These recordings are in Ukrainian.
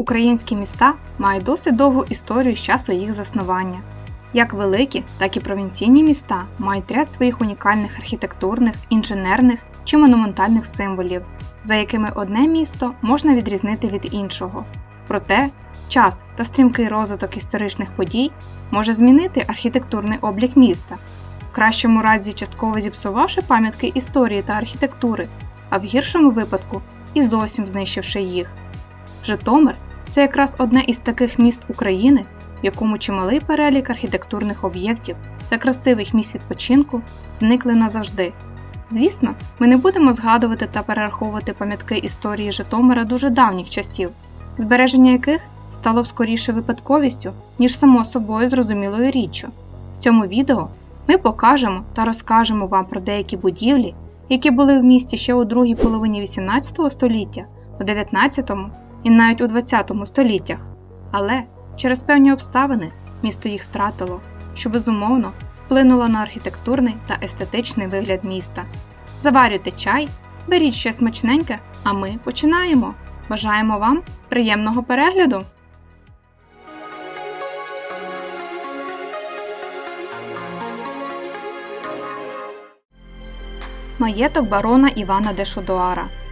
Українські міста мають досить довгу історію з часу їх заснування. Як великі, так і провінційні міста мають ряд своїх унікальних архітектурних, інженерних чи монументальних символів, за якими одне місто можна відрізнити від іншого. Проте час та стрімкий розвиток історичних подій може змінити архітектурний облік міста, в кращому разі частково зіпсувавши пам'ятки історії та архітектури, а в гіршому випадку і зовсім знищивши їх. Житомир це якраз одне із таких міст України, в якому чималий перелік архітектурних об'єктів та красивих місць відпочинку зникли назавжди. Звісно, ми не будемо згадувати та перераховувати пам'ятки історії Житомира дуже давніх часів, збереження яких стало б скоріше випадковістю, ніж само собою зрозумілою річчю. В цьому відео ми покажемо та розкажемо вам про деякі будівлі, які були в місті ще у другій половині 18 століття, у 19 і навіть у 20 століттях. Але через певні обставини місто їх втратило, що безумовно вплинуло на архітектурний та естетичний вигляд міста. Заварюйте чай, беріть щось смачненьке, а ми починаємо. Бажаємо вам приємного перегляду! Маєток барона Івана де Шодуара В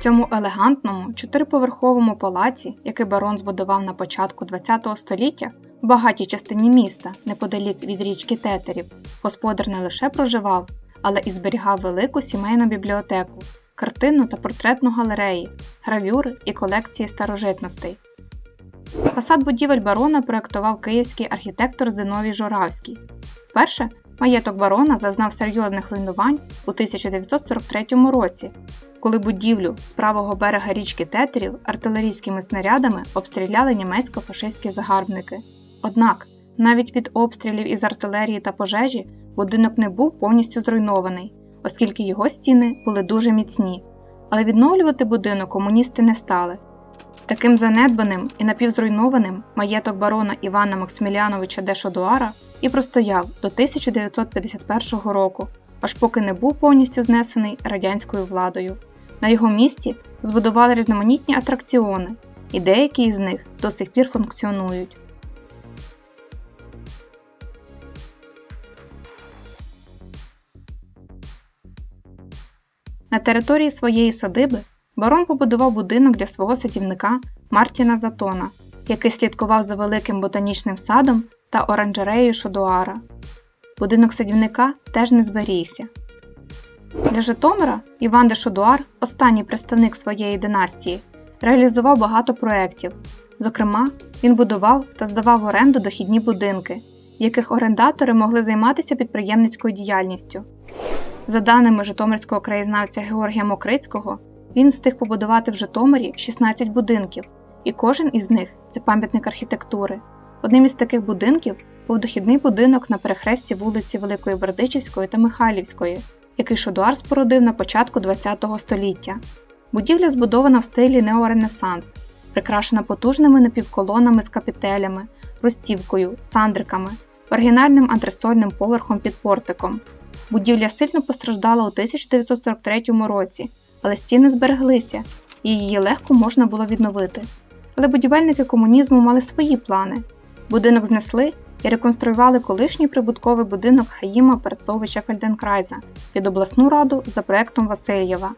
цьому елегантному чотириповерховому палаці, який барон збудував на початку ХХ століття, в багатій частині міста, неподалік від річки Тетерів, господар не лише проживав, але і зберігав велику сімейну бібліотеку, картинну та портретну галереї, гравюри і колекції старожитностей. Фасад будівель барона проєктував київський архітектор Зиновій Журавський. Вперше маєток барона зазнав серйозних руйнувань у 1943 році, коли будівлю з правого берега річки Тетерів артилерійськими снарядами обстріляли німецько-фашистські загарбники. Однак, навіть від обстрілів із артилерії та пожежі будинок не був повністю зруйнований, оскільки його стіни були дуже міцні, але відновлювати будинок комуністи не стали. Таким занедбаним і напівзруйнованим маєток барона Івана Максиміліановича де Шодуара і простояв до 1951 року, аж поки не був повністю знесений радянською владою. На його місці збудували різноманітні атракціони, і деякі із них до сих пір функціонують. На території своєї садиби барон побудував будинок для свого садівника Мартіна Затона, який слідкував за великим ботанічним садом та оранжереєю Шодуара. Будинок садівника теж не зберігся. Для Житомира Іван де Шодуар, останній представник своєї династії, реалізував багато проєктів. Зокрема, він будував та здавав в оренду дохідні будинки, в яких орендатори могли займатися підприємницькою діяльністю. За даними Житомирського краєзнавця Георгія Мокрицького, він встиг побудувати в Житомирі 16 будинків, і кожен із них це пам'ятник архітектури. Одним із таких будинків був дохідний будинок на перехресті вулиці Великої Бердичівської та Михайлівської, який Шодуар спорудив на початку ХХ століття. Будівля збудована в стилі неоренесанс, прикрашена потужними напівколонами з капітелями, розстівкою, сандриками, оригінальним антресольним поверхом під портиком. Будівля сильно постраждала у 1943 році, але стіни збереглися, і її легко можна було відновити. Але будівельники комунізму мали свої плани. Будинок знесли і реконструювали колишній прибутковий будинок Хаїма Перцовича Фельденкрайза під обласну раду за проектом Васильєва.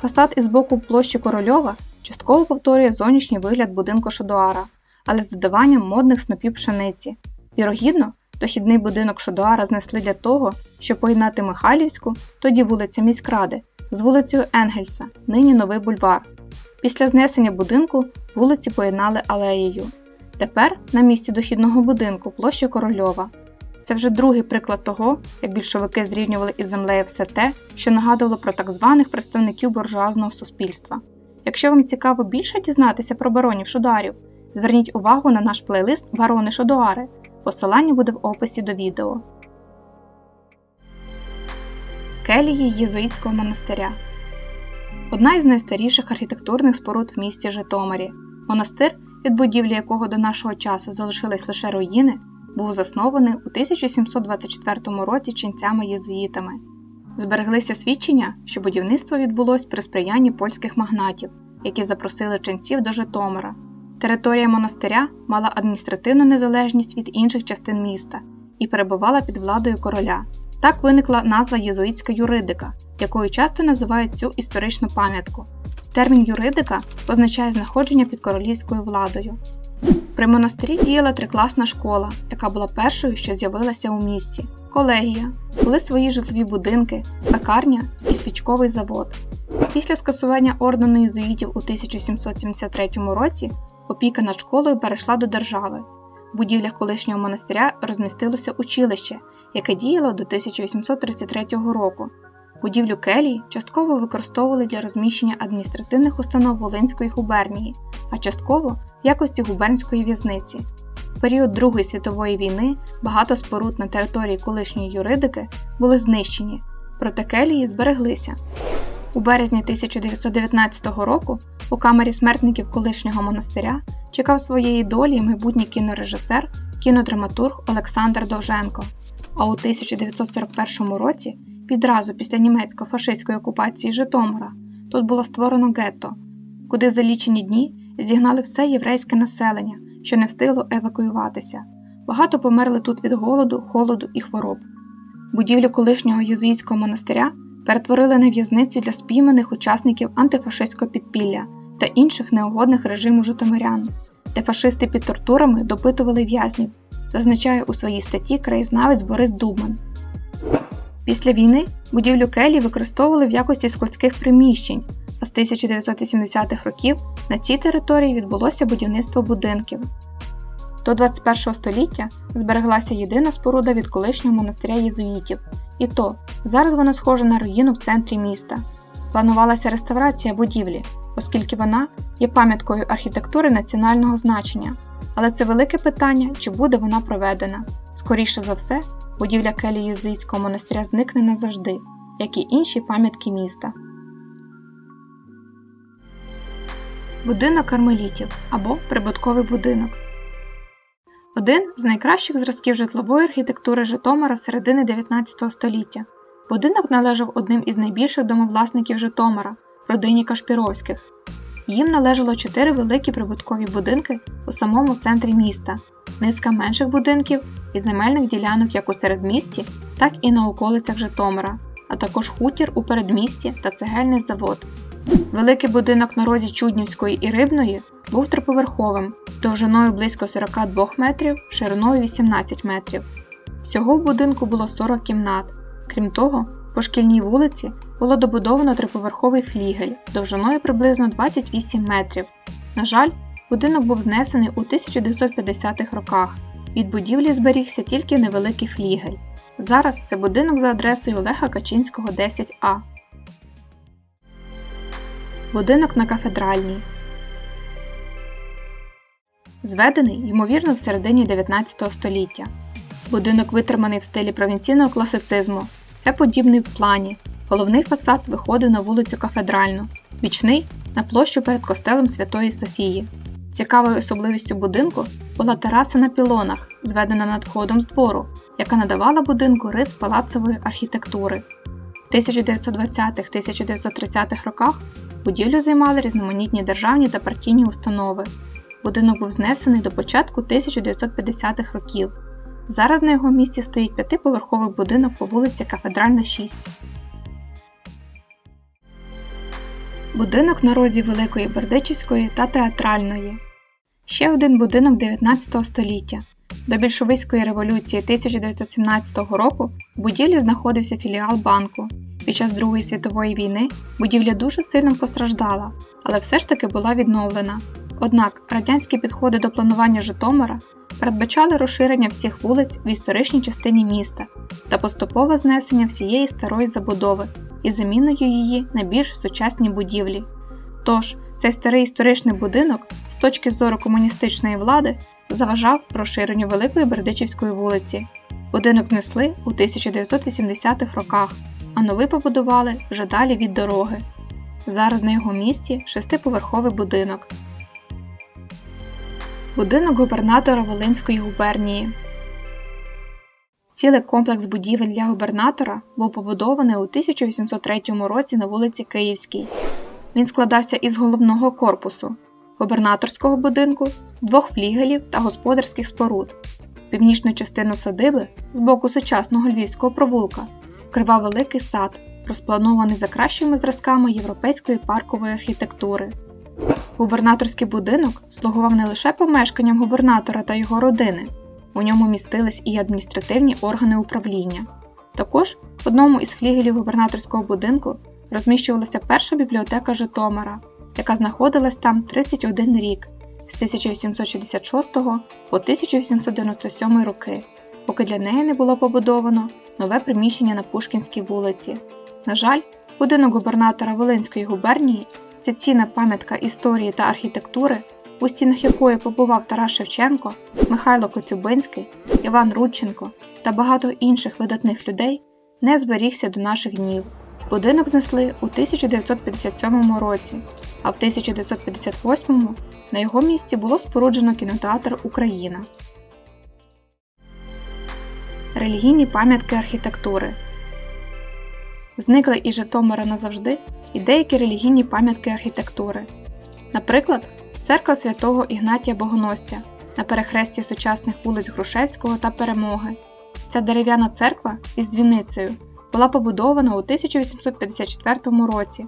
Фасад із боку площі Корольова частково повторює зовнішній вигляд будинку Шодуара, але з додаванням модних снопів пшениці. Вірогідно, дохідний будинок Шодуара знесли для того, щоб поєднати Михайлівську, тоді вулиця Міськради, з вулицею Енгельса, нині новий бульвар. Після знесення будинку вулиці поєднали алеєю. Тепер на місці дохідного будинку площа Корольова. Це вже другий приклад того, як більшовики зрівнювали із землею все те, що нагадувало про так званих представників буржуазного суспільства. Якщо вам цікаво більше дізнатися про баронів Шодуарів, зверніть увагу на наш плейлист Барони Шодуари. Посилання буде в описі до відео. Келії Єзуїтського монастиря одна із найстаріших архітектурних споруд в місті Житомирі. Монастир, від будівлі якого до нашого часу залишились лише руїни, був заснований у 1724 році ченцями єзуїтами. Збереглися свідчення, що будівництво відбулось при сприянні польських магнатів, які запросили ченців до Житомира. Територія монастиря мала адміністративну незалежність від інших частин міста і перебувала під владою короля. Так виникла назва єзуїтська юридика, якою часто називають цю історичну пам'ятку. Термін юридика означає знаходження під королівською владою. При монастирі діяла трикласна школа, яка була першою, що з'явилася у місті, колегія, були свої житлові будинки, пекарня і свічковий завод. Після скасування ордену єзуїтів у 1773 році опіка над школою перейшла до держави. В будівлях колишнього монастиря розмістилося училище, яке діяло до 1833 року. Будівлю келії частково використовували для розміщення адміністративних установ Волинської губернії, а частково в якості губернської в'язниці. В період Другої світової війни багато споруд на території колишньої юридики були знищені, проте келії збереглися. У березні 1919 року у камері смертників колишнього монастиря чекав своєї долі майбутній кінорежисер, кінодраматург Олександр Довженко. А у 1941 році, відразу після німецько-фашистської окупації Житомира, тут було створено гетто, куди за лічені дні зігнали все єврейське населення, що не встигло евакуюватися. Багато померли тут від голоду, холоду і хвороб. Будівлю колишнього єзуїтського монастиря перетворили на в'язницю для спійманих учасників антифашистського підпілля та інших неугодних режиму житомирян, де фашисти під тортурами допитували в'язнів, зазначає у своїй статті краєзнавець Борис Дубман. Після війни будівлю келі використовували в якості складських приміщень, а з 1980-х років на цій території відбулося будівництво будинків. До 21 століття збереглася єдина споруда від колишнього монастиря єзуїтів, і то зараз вона схожа на руїну в центрі міста. Планувалася реставрація будівлі, оскільки вона є пам'яткою архітектури національного значення. Але це велике питання, чи буде вона проведена. Скоріше за все, будівля келії єзуїтського монастиря зникне назавжди, як і інші пам'ятки міста. Будинок кармелітів або прибутковий будинок. Один з найкращих зразків житлової архітектури Житомира середини 19 століття. Будинок належав одним із найбільших домовласників Житомира родині Кашпіровських. Їм належало чотири великі прибуткові будинки у самому центрі міста, низка менших будинків і земельних ділянок як у середмісті, так і на околицях Житомира, а також хутір у передмісті та цегельний завод. Великий будинок на розі Чуднівської і Рибної був триповерховим, довжиною близько 42 метрів, шириною 18 метрів. Всього в будинку було 40 кімнат. Крім того, по шкільній вулиці було добудовано триповерховий флігель довжиною приблизно 28 метрів. На жаль, будинок був знесений у 1950-х роках. Від будівлі зберігся тільки невеликий флігель. Зараз це будинок за адресою Олега Качинського, 10А. Будинок на кафедральній. Зведений, ймовірно, в середині 19 століття. Будинок витриманий в стилі провінційного класицизму, Т-подібний в плані. Головний фасад виходив на вулицю Кафедральну, бічний на площу перед костелом Святої Софії. Цікавою особливістю будинку була тераса на пілонах, зведена над входом з двору, яка надавала будинку рис палацової архітектури. В 1920-1930-х роках будівлю займали різноманітні державні та партійні установи. Будинок був знесений до початку 1950-х років. Зараз на його місці стоїть п'ятиповерховий будинок по вулиці Кафедральна, 6. Будинок на розі Великої Бердичівської та Театральної. Ще один будинок 19 століття. До більшовицької революції 1917 року в будівлі знаходився філіал банку. Під час Другої світової війни будівля дуже сильно постраждала, але все ж таки була відновлена. Однак радянські підходи до планування Житомира передбачали розширення всіх вулиць в історичній частині міста та поступове знесення всієї старої забудови і заміною її на більш сучасні будівлі. Тож, цей старий історичний будинок з точки зору комуністичної влади заважав розширенню Великої Бердичівської вулиці. Будинок знесли у 1980-х роках, а новий побудували вже далі від дороги. Зараз на його місці шестиповерховий будинок. Будинок губернатора Волинської губернії. Цілий комплекс будівель для губернатора був побудований у 1803 році на вулиці Київській. Він складався із головного корпусу, губернаторського будинку, двох флігелів та господарських споруд. Північну частину садиби з боку сучасного львівського провулка вкривав великий сад, розпланований за кращими зразками європейської паркової архітектури. Губернаторський будинок слугував не лише помешканням губернатора та його родини, у ньому містились і адміністративні органи управління. Також в одному із флігелів губернаторського будинку розміщувалася перша бібліотека Житомира, яка знаходилась там 31 рік з 1866 по 1897 роки, поки для неї не було побудовано нове приміщення на Пушкінській вулиці. На жаль, будинок губернатора Волинської губернії ця цінна пам'ятка історії та архітектури, у стінах якої побував Тарас Шевченко, Михайло Коцюбинський, Іван Рудченко та багато інших видатних людей, не зберігся до наших днів. Будинок знесли у 1957 році, а в 1958 на його місці було споруджено кінотеатр Україна. Релігійні пам'ятки архітектури Зникли із Житомира назавжди і деякі релігійні пам'ятки архітектури. Наприклад, церква святого Ігнатія Богоносця на перехресті сучасних вулиць Грушевського та Перемоги. Ця дерев'яна церква із дзвіницею була побудована у 1854 році.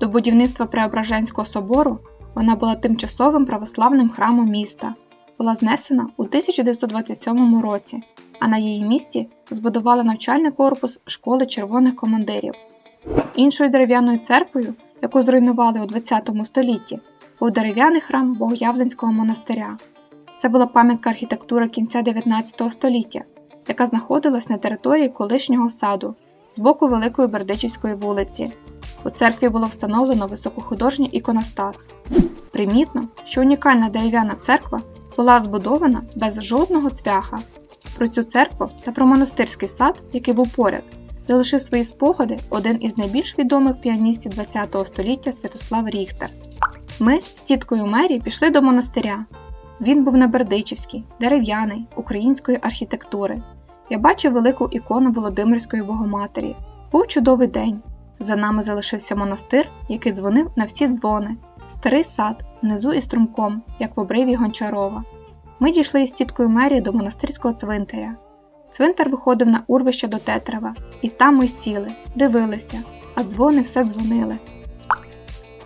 До будівництва Преображенського собору вона була тимчасовим православним храмом міста, була знесена у 1927 році, а на її місці збудували навчальний корпус школи червоних командирів. Іншою дерев'яною церквою, яку зруйнували у ХХ столітті, був дерев'яний храм Богоявленського монастиря. Це була пам'ятка архітектури кінця 19 століття, яка знаходилась на території колишнього саду з боку Великої Бердичівської вулиці. У церкві було встановлено високохудожній іконостас. Примітно, що унікальна дерев'яна церква була збудована без жодного цвяха. Про цю церкву та про монастирський сад, який був поряд, залишив свої спогади один із найбільш відомих піаністів ХХ століття Святослав Ріхтер. Ми з тіткою Мері пішли до монастиря. Він був на Бердичівській, дерев'яний, української архітектури. Я бачив велику ікону Володимирської Богоматері. Був чудовий день. За нами залишився монастир, який дзвонив на всі дзвони, старий сад, внизу і струмком, як в обриві Гончарова. Ми дійшли із тіткою Мері до монастирського цвинтаря. Цвинтар виходив на урвище до Тетрава, і там ми сіли, дивилися, а дзвони все дзвонили.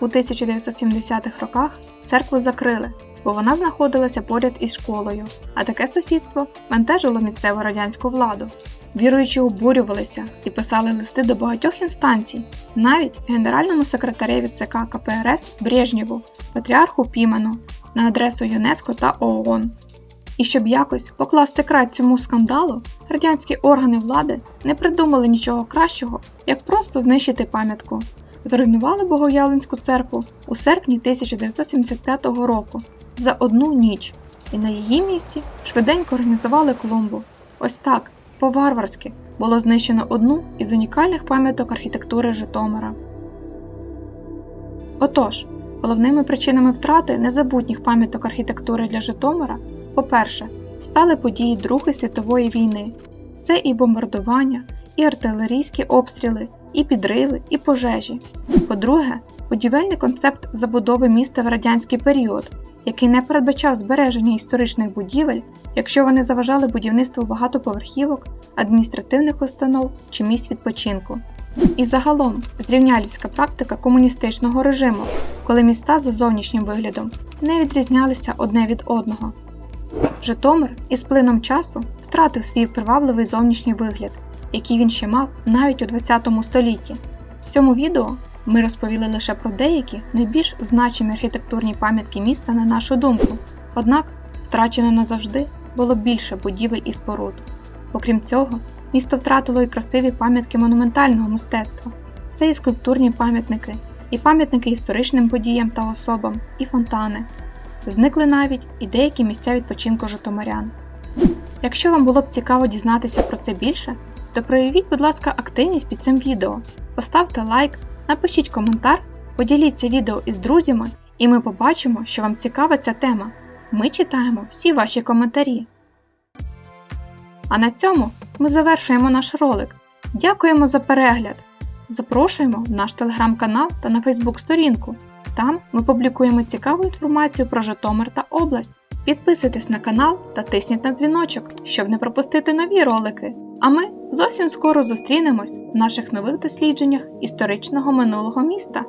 У 1970-х роках церкву закрили, бо вона знаходилася поряд із школою, а таке сусідство вантажило місцеву радянську владу. Віруючі обурювалися і писали листи до багатьох інстанцій, навіть генеральному секретареві ЦК КПРС Брежнєву, патріарху Пімену на адресу ЮНЕСКО та ООН. І щоб якось покласти край цьому скандалу, радянські органи влади не придумали нічого кращого, як просто знищити пам'ятку. Зруйнували Богоявленську церкву у серпні 1975 року за одну ніч, і на її місці швиденько організували клумбу. Ось так, по-варварськи, було знищено одну із унікальних пам'яток архітектури Житомира. Отож, головними причинами втрати незабутніх пам'яток архітектури для Житомира, по-перше, стали події Другої світової війни. Це і бомбардування, і артилерійські обстріли, і підриви, і пожежі. По-друге, будівельний концепт забудови міста в радянський період, який не передбачав збереження історичних будівель, якщо вони заважали будівництву багатоповерхівок, адміністративних установ чи місць відпочинку. І загалом зрівнялівська практика комуністичного режиму, коли міста за зовнішнім виглядом не відрізнялися одне від одного. Житомир із плином часу втратив свій привабливий зовнішній вигляд, який він ще мав навіть у ХХ столітті. В цьому відео ми розповіли лише про деякі найбільш значимі архітектурні пам'ятки міста на нашу думку, однак втрачено назавжди було більше будівель і споруд. Окрім цього, місто втратило і красиві пам'ятки монументального мистецтва. Це і скульптурні пам'ятники, і пам'ятники історичним подіям та особам, і фонтани. Зникли навіть і деякі місця відпочинку житомирян. Якщо вам було б цікаво дізнатися про це більше, то проявіть, будь ласка, активність під цим відео, поставте лайк, Напишіть коментар, поділіться відео із друзями, і ми побачимо, що вам цікава ця тема. Ми читаємо всі ваші коментарі. А на цьому ми завершуємо наш ролик. Дякуємо за перегляд! Запрошуємо в наш телеграм-канал та на Фейсбук-сторінку. Там ми публікуємо цікаву інформацію про Житомир та область. Підписуйтесь на канал та тисніть на дзвіночок, щоб не пропустити нові ролики. А ми зовсім скоро зустрінемось в наших нових дослідженнях історичного минулого міста.